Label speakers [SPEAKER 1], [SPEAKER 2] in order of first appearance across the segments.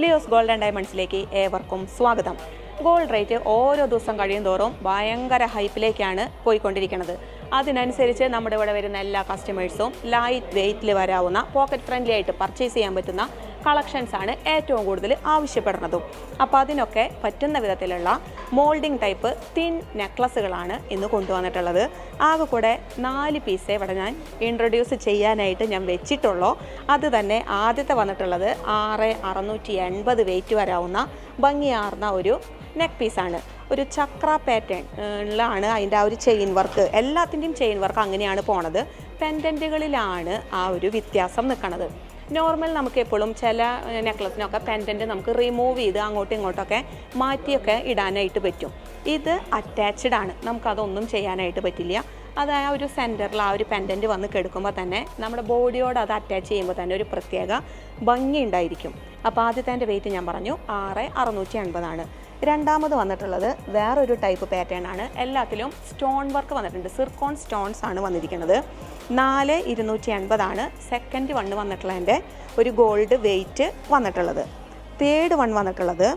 [SPEAKER 1] Leo's gold and ഡയമണ്ട്സിലേക്ക് ഏവർക്കും സ്വാഗതം. Gold rate ഓരോ ദിവസം കഴിയും തോറും ഭയങ്കര ഹൈപ്പിലേക്കാണ് പോയിക്കൊണ്ടിരിക്കുന്നത്. അതിനനുസരിച്ച് നമ്മുടെ ഇവിടെ വരുന്ന എല്ലാ കസ്റ്റമേഴ്സും ലൈറ്റ് വെയ്റ്റിൽ വരാവുന്ന പോക്കറ്റ് ഫ്രണ്ട്ലി ആയിട്ട് പർച്ചേസ് ചെയ്യാൻ പറ്റുന്ന കളക്ഷൻസ് ആണ് ഏറ്റവും കൂടുതൽ ആവശ്യപ്പെടുന്നതും. അപ്പോൾ അതിനൊക്കെ പറ്റുന്ന വിധത്തിലുള്ള മോൾഡിംഗ് ടൈപ്പ് തിൻ നെക്ലസ്സുകളാണ് ഇന്ന് കൊണ്ടുവന്നിട്ടുള്ളത്. ആകെ കൂടെ നാല് പീസേ ഇവിടെ ഞാൻ ഇൻട്രൊഡ്യൂസ് ചെയ്യാനായിട്ട് ഞാൻ വെച്ചിട്ടുള്ളൂ. അത് തന്നെ ആദ്യത്തെ വന്നിട്ടുള്ളത് ആറ് അറുന്നൂറ്റി എൺപത് വെയിറ്റ് വരാവുന്ന ഭംഗിയാർന്ന ഒരു നെക്ക് പീസാണ് ഒരു ചക്ര പാറ്റേണിലാണ് അതിന്റെ ആ ഒരു ചെയിൻ വർക്ക് എല്ലാത്തിന്റെയും ചെയിൻ വർക്ക് അങ്ങനെയാണ് പോണത്. പെൻഡന്റുകളിലാണ് ആ ഒരു വ്യത്യാസം നിൽക്കുന്നത് നോർമൽ നമുക്ക് എപ്പോഴും ചില നെക്ലസിനൊക്കെ പെൻഡന്റ് നമുക്ക് റിമൂവ് ചെയ്ത് അങ്ങോട്ടും ഇങ്ങോട്ടൊക്കെ മാറ്റിയൊക്കെ ഇടാനായിട്ട് പറ്റും. ഇത് അറ്റാച്ച്ഡ് ആണ്. നമുക്കതൊന്നും ചെയ്യാനായിട്ട് പറ്റില്ല. അത് ആ ഒരു സെന്ററിൽ ആ ഒരു പെൻഡന്റ് വന്ന് കെടുക്കുമ്പോൾ തന്നെ നമ്മുടെ ബോഡിയോട് അത് അറ്റാച്ച് ചെയ്യുമ്പോൾ തന്നെ ഒരു പ്രത്യേക ഭംഗി ഉണ്ടായിരിക്കും. അപ്പോൾ ആദ്യത്തെ എന്റെ വെയിറ്റ് ഞാൻ പറഞ്ഞു. ആറ് അറുന്നൂറ്റി എൺപതാണ് രണ്ടാമത് വന്നിട്ടുള്ളത് വേറൊരു ടൈപ്പ് പാറ്റേൺ ആണ്. എല്ലാത്തിലും സ്റ്റോൺ വർക്ക് വന്നിട്ടുണ്ട്. സിർക്കോൺ സ്റ്റോൺസ് ആണ് വന്നിരിക്കുന്നത്. നാല് ഇരുന്നൂറ്റി എൺപതാണ് സെക്കൻഡ് വണ്ണ് വന്നിട്ടുള്ളതിന്റെ ഒരു ഗോൾഡ് വെയിറ്റ് വന്നിട്ടുള്ളത്. തേർഡ് വൺ വന്നിട്ടുള്ളത്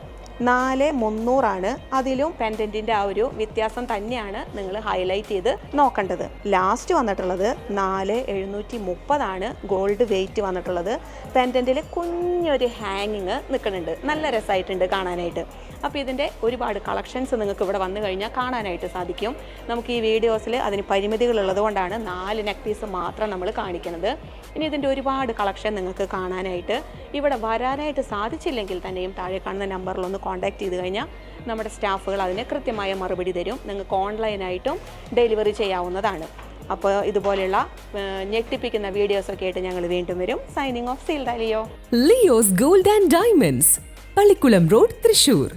[SPEAKER 1] നാല് മുന്നൂറാണ് അതിലും പെൻഡന്റിന്റെ ആ ഒരു വ്യത്യാസം തന്നെയാണ് നിങ്ങൾ ഹൈലൈറ്റ് ചെയ്ത് നോക്കേണ്ടത്. ലാസ്റ്റ് വന്നിട്ടുള്ളത് നാല് എഴുന്നൂറ്റി മുപ്പതാണ് ഗോൾഡ് വെയിറ്റ് വന്നിട്ടുള്ളത്. പെൻഡന്റിൽ കുഞ്ഞൊരു ഹാങ്ങിങ് നിൽക്കുന്നുണ്ട്. നല്ല രസമായിട്ടുണ്ട് കാണാനായിട്ട്. അപ്പോൾ ഇതിന്റെ ഒരുപാട് കളക്ഷൻസ് നിങ്ങൾക്ക് ഇവിടെ വന്നു കഴിഞ്ഞാൽ കാണാനായിട്ട് സാധിക്കും. നമുക്ക് ഈ വീഡിയോസിൽ അതിന് പരിമിതികളുള്ളത് കൊണ്ടാണ് നാല് നെക്ക് പീസ് മാത്രം നമ്മൾ കാണിക്കുന്നത്. ഇനി ഇതിന്റെ ഒരുപാട് കളക്ഷൻ നിങ്ങൾക്ക് കാണാനായിട്ട് ഇവിടെ വരാനായിട്ട് സാധിച്ചില്ലെങ്കിൽ തന്നെയും താഴെ കാണുന്ന നമ്പറിലൊന്ന് കോൺടാക്ട് ചെയ്ത് കഴിഞ്ഞാൽ നമ്മുടെ സ്റ്റാഫുകൾ അതിന് കൃത്യമായ മറുപടി തരും. നിങ്ങൾക്ക് ഓൺലൈനായിട്ടും ഡെലിവറി ചെയ്യാവുന്നതാണ്. അപ്പോൾ ഇതുപോലെയുള്ള ഞെട്ടിപ്പിക്കുന്ന വീഡിയോസ് ഒക്കെ ആയിട്ട് ഞങ്ങൾ വീണ്ടും വരും. സൈനിങ് ഓഫ് സീൽ Dalio
[SPEAKER 2] Leo's gold and diamonds Pallikkulam road Thrissur.